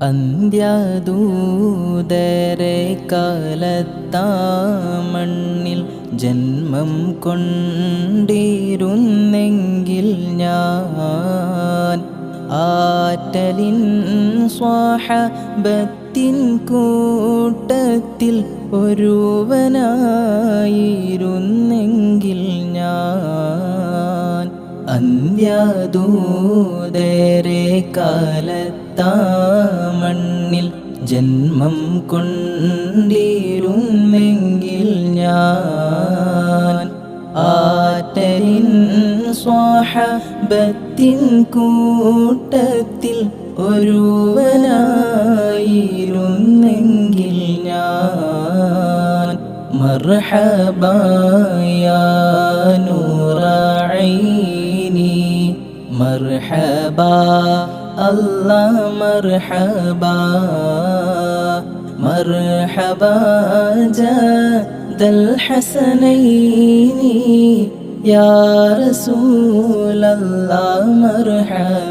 അന്ത്യദൂതരെ കാലത്താ മണ്ണിൽ ജന്മം കൊണ്ടിരുന്നെങ്കിൽ ഞാൻ ആറ്റലിൻ സ്വാഹബത്തിൻ കൂട്ടത്തിൽ ഒരുവനായിരുന്നെങ്കിൽ അന്ത്യദൂതരെ കാലത്താ മണ്ണിൽ ജന്മം കൊണ്ടിരുന്നെങ്കിൽ ഞാൻ ആറ്റരിൻ സ്വാഹബത്തിൻ കൂട്ടത്തിൽ ഒരുവനായിരുന്നെങ്കിൽ ഞാൻ മർഹബായ مرحبا الله مرحبا مرحبا جاد الحسنين يا رسول الله مرحبا.